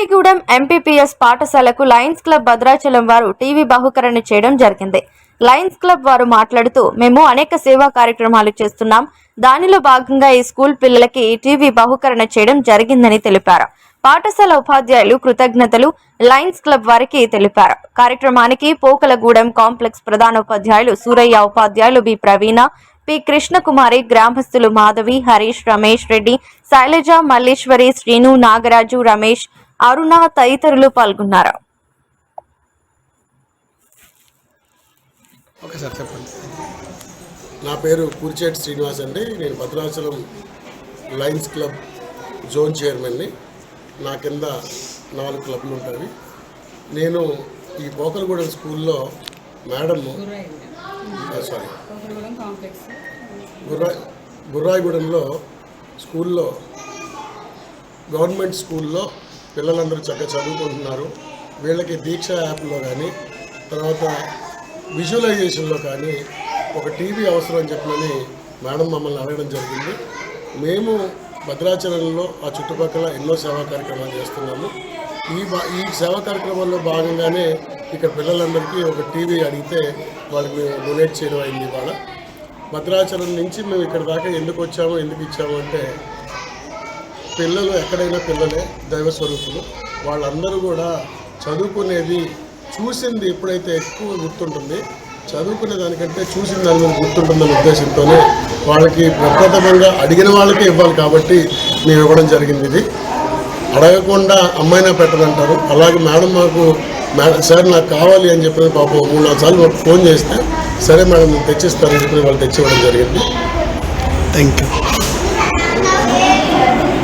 బుర్రాయిగూడెం MPPS పాఠశాలకు lions club Bhadrachalam వారు TV బహుకరణ చేయడం జరిగింది. లయన్స్ క్లబ్ వారు మాట్లాడుతూ మేము అనేక సేవా కార్యక్రమాలు చేస్తున్నాం. దానిలో భాగంగా ఈ స్కూల్ పిల్లలకి టీవీ బహుకరణ చేయడం జరిగిందని తెలిపారు. పాఠశాల ఉపాధ్యాయులు కృతజ్ఞతలు లయన్స్ క్లబ్ వారికి తెలిపారు. కార్యక్రమానికి పోకలగూడెం కాంప్లెక్స్ ప్రధాన ఉపాధ్యాయులు సూరయ్య ఉపాధ్యాయులు బి ప్రవీణ పి కృష్ణకుమారి గ్రామస్తులు మాధవి హరీష్ రమేష్ రెడ్డి శైలజ మల్లేశ్వరి శ్రీను నాగరాజు రమేష్ అరుణ తదితరులు పాల్గొన్నారు. ఓకే సార్ చెప్పండి. నా పేరు కూర్చేటి శ్రీనివాస్ అండి. నేను భద్రాచలం లయన్స్ క్లబ్ జోన్ చైర్మన్ని. నా కింద నాలుగు క్లబ్లు ఉంటాయి. నేను ఈ పోకలగూడెం స్కూల్లో మేడం సారీ కోకలగూడెం కాంప్లెక్స్ గుర్రా గుర్రాయిగూడెంలో స్కూల్లో గవర్నమెంట్ స్కూల్లో పిల్లలందరూ చక్కగా చదువుకుంటున్నారు. వీళ్ళకి దీక్ష యాప్లో కానీ తర్వాత విజువలైజేషన్లో కానీ ఒక టీవీ అవసరం అని చెప్పినని మేడం మమ్మల్ని అడగడం జరిగింది. మేము భద్రాచలంలో ఆ చుట్టుపక్కల ఎన్నో సేవా కార్యక్రమాలు చేస్తున్నాము. ఈ ఈ సేవా కార్యక్రమాల్లో భాగంగానే ఇక్కడ పిల్లలందరికీ ఒక టీవీ అడిగితే వాళ్ళకి డొనేట్ చేయడం అయింది ఇవాళ. భద్రాచలం నుంచి మేము ఇక్కడ దాకా ఎందుకు వచ్చాము ఎందుకు ఇచ్చాము అంటే పిల్లలు ఎక్కడైనా పిల్లలే దైవ స్వరూపులు వాళ్ళందరూ కూడా చదువుకునేది చూసింది ఎప్పుడైతే ఎక్కువ గుర్తుంటుంది చదువుకునే దానికంటే చూసిన దాని మీద గుర్తుంటుందనే ఉద్దేశంతోనే వాళ్ళకి ప్రప్రథమంగా అడిగిన వాళ్ళకే ఇవ్వాలి కాబట్టి మేము ఇవ్వడం జరిగింది ఇది. అడగకుండా అమ్మాయినా పెట్టదంటారు. అలాగే మేడం మాకు మేడం సార్ నాకు కావాలి అని చెప్పిన పాపం మూడు నాలుగు సార్లు మాకు ఫోన్ చేస్తే సరే మేడం నేను తెచ్చిస్తానని చెప్పి వాళ్ళు తెచ్చివ్వడం జరిగింది. Thank you